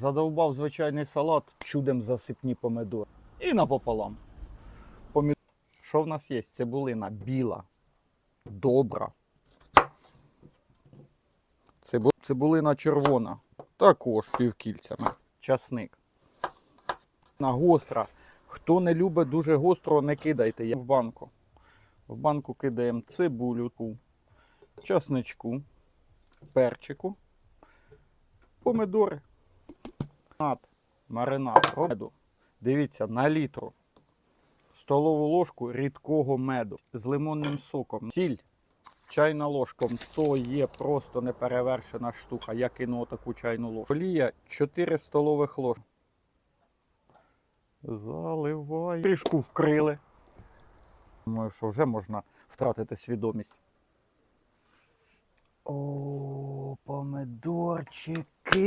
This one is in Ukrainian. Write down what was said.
Задовбав звичайний салат, чудом засипні помидори. І напополам. Помід... Що в нас є? Цибулина біла, добра. Цибу... Цибулина червона. Також півкільцями. Часник. На гостра. Хто не любить дуже гостро, не кидайте Я в банку. В банку кидаємо цибулю, часничку, перчику, помидори, маринад, маринад, меду. Дивіться, на літру. Столову ложку рідкого меду з лимонним соком. Сіль чайна ложка. То є просто неперевершена штука. Я кину таку чайну ложку. Олія 4 столових ложки. Заливай. Кришку вкрили. Думаю, що вже можна втратити свідомість. О, помидорчики.